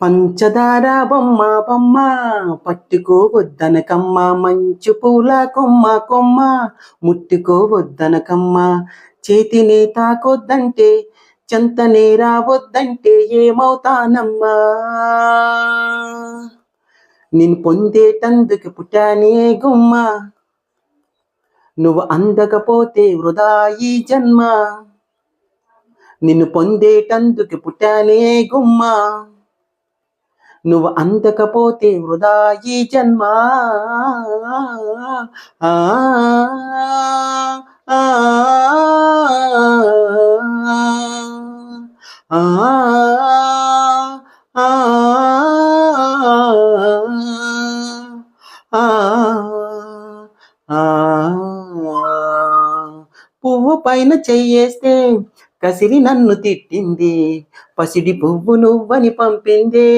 పంచదార బొమ్మ బొమ్మ పట్టుకోవద్దనకమ్మ మంచు పూల కొమ్మ కొమ్మ ముట్టుకోవద్దనకమ్మ చేతిని తాకొద్దంటే చెంతనే రావద్దంటే ఏమవుతానమ్మా? నేను పొందేటందుకు పుట్టానే గుమ్మ. నువ్వు అందకపోతే వృధా ఈ జన్మ. నిన్ను పొందేటందుకు పుట్టానే గుమ్మ. నువ్వు అందకపోతే వృధా ఈ జన్మ ఆ, ఆ, ఆ, ఆ, ఆ, ఆ. పువ్వు పైన చెయ్యేస్తే కసిరి నన్ను తిట్టింది. పసిడి పువ్వు నువ్వని పంపిందే.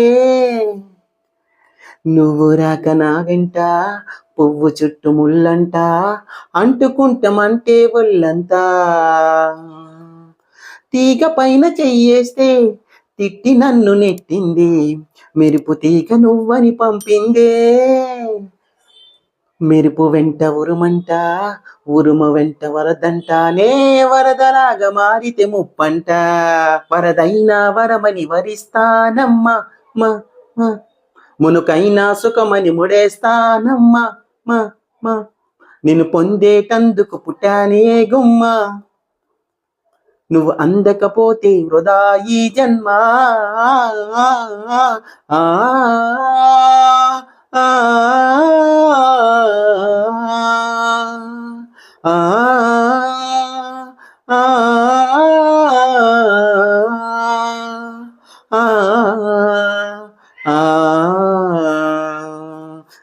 నువ్వు రాక నా వెంట పువ్వు చుట్టూ ముళ్ళంట అంటుకుంటామంటే ఒళ్ళంతా. తీగ పైన చెయ్యేస్తే తిట్టి నన్ను నెట్టింది. మెరుపు తీగ నువ్వని పంపిందే. మెరుపు వెంట ఉరుమంట ఉరుము వెంట వరదంటానే వరదలాగా మారితే ముప్పంట. వరదైనా వరమని వరిస్తానమ్మా మా మా. మునుకైనా సుఖమని ముడేస్తానమ్మా మా మా. నిన్ను పొందేటందుకు పుట్టానే గుమ్మ. నువ్వు అందకపోతే వృధా ఈ జన్మ. ఆ, ఆ,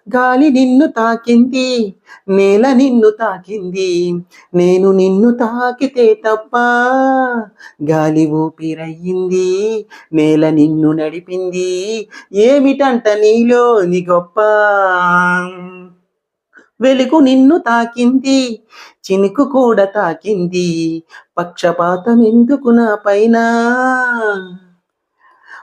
గాలి నిన్ను తాకింది నేల నిన్ను తాకింది నేను నిన్ను తాకితే తప్ప గాలి ఊపిరయ్యింది నేల నిన్ను నడిపింది ఏమిటంట నీలోని గొప్ప? వెలుగు నిన్ను తాకింది చినుకు కూడా తాకింది పక్షపాతం ఎందుకు నా పైన?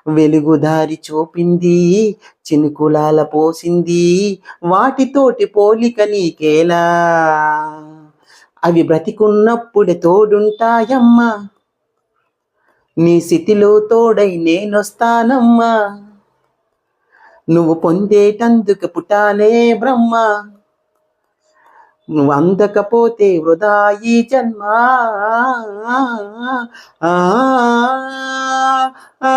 వెలుగుదారి చూపింది చినుకులాల పోసింది వాటితోటి పోలిక నీకేలా? అవి బ్రతికున్నప్పుడే తోడుంటాయమ్మా. నీ స్థితిలో తోడై నేనొస్తానమ్మా. నువ్వు పొందేటందుకు పుట్టానే బ్రహ్మ. నువ్వు అందకపోతే వృధా ఈ జన్మ ఆ, ఆ, ఆ,